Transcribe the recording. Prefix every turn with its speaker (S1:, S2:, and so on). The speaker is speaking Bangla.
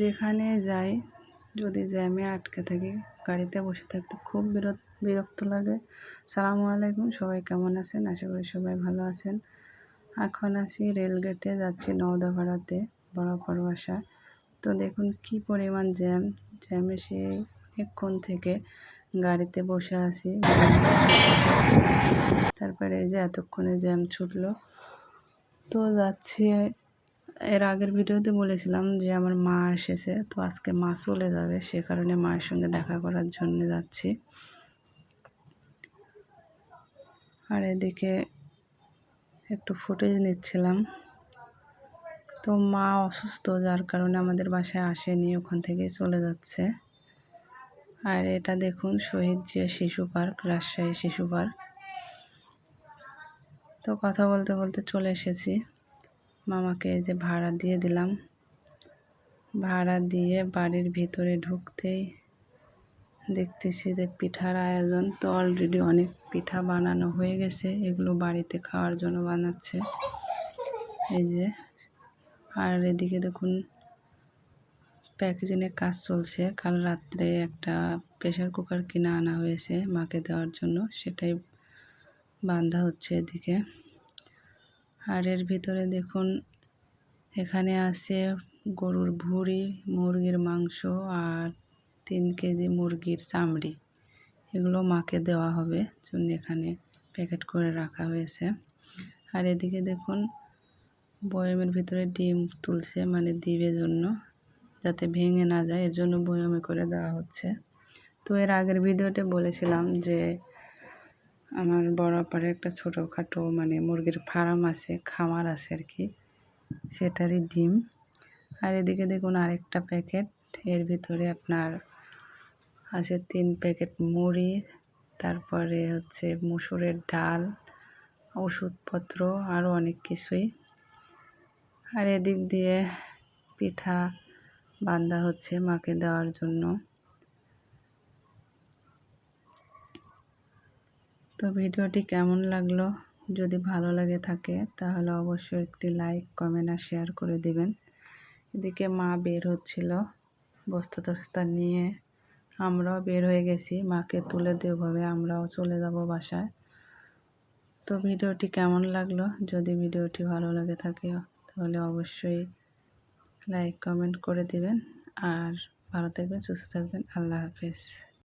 S1: যেখানে যাই, যদি জ্যামে আটকে থাকি, গাড়িতে বসে থাকতে খুব বিরত, বিরক্ত লাগে। সালামু আলাইকুম, সবাই কেমন আছেন? আশা করি সবাই ভালো আছেন। এখন আসি রেলগেটে, যাচ্ছি নওদাপাড়াতে বড় বাসা তো দেখুন কি পরিমাণ জ্যাম। জ্যামে সে অনেকক্ষণ থেকে গাড়িতে বসে আছি। তারপরে এই যে এতক্ষণে জ্যাম ছুটলো। তো যাচ্ছি এর আগের ভিডিওতে বলেছিলাম যে আমার মা এসেছে, তো আজকে মা চলে যাবে, সে কারণে মায়ের সঙ্গে দেখা করার জন্য যাচ্ছি। আর এদিকে একটু ফুটেজ নিচ্ছিলাম। তো মা অসুস্থ, যার কারণে আমাদের বাসায় আসেনি, ওখান থেকে চলে যাচ্ছে। আর এটা দেখুন, শহীদ জিয়া শিশু পার্ক, রাজশাহী শিশু পার্ক। তো কথা বলতে বলতে চলে এসেছি। মামাকে যে ভাড়া দিয়ে দিলাম। ভাড়া দিয়ে বাড়ির ভিতরে ঢুকতেই দেখতেছি যে পিঠার আয়োজন। তো অলরেডি অনেক পিঠা বানানো হয়ে গেছে, এগুলো বাড়িতে খাওয়ার জন্য বানাচ্ছে। এই যে, আর এদিকে দেখুন প্যাকেজিংয়ের কাজ চলছে। কাল রাত্রে একটা প্রেশার কুকার কিনে আনা হয়েছে মাকে দেওয়ার জন্য, সেটাই বান্ধা হচ্ছে এদিকে। আর এর ভিতরে দেখুন, এখানে আছে গরুর ভুঁড়ি, মুরগির মাংস আর তিন কেজি মুরগির চামড়ি। এগুলো মাকে দেওয়া হবে, জন্য এখানে প্যাকেট করে রাখা হয়েছে। আর এদিকে দেখুন, বয়মের ভিতরে ডিম তুলছে মানে দিবে জন্য, যাতে ভেঙে না যায়, এর জন্য বয়মে করে দেওয়া হচ্ছে। তো এর আগের ভিডিওতে বলেছিলাম যে আমার বড় পাড়ে একটা ছোটোখাটো মানে মুরগির ফার্ম আছে, খামার আছে আর কি। সেটারই ডিম। আর এদিকে দেখুন আরেকটা প্যাকেট। এর ভিতরে আপনার আছে তিন প্যাকেট মুড়ি, তারপরে হচ্ছে মুসুরের ডাল, ওষুধপত্র আরও অনেক কিছুই। আর এদিক দিয়ে পিঠা বান্ধা হচ্ছে মাকে দেওয়ার জন্য। তো ভিডিওটি কেমন লাগল? যদি ভালো লাগে থাকে, তাহলে অবশ্যই একটি লাইক, কমেন্ট আর শেয়ার করে দিবেন। এদিকে মা বের হচ্ছিল। বস্তা টস্তা নিয়ে আমরাও বের হয়ে গেছি। মাকে তুলে দেওভাবে আমরাও চলে যাব বাসায়। তো ভিডিওটি কেমন লাগল? যদি ভিডিওটি ভালো লাগে থাকে, তাহলে অবশ্যই লাইক, কমেন্ট করে দিবেন। আর ভালো থাকবেন, সুস্থ থাকবেন। আল্লাহ হাফেজ।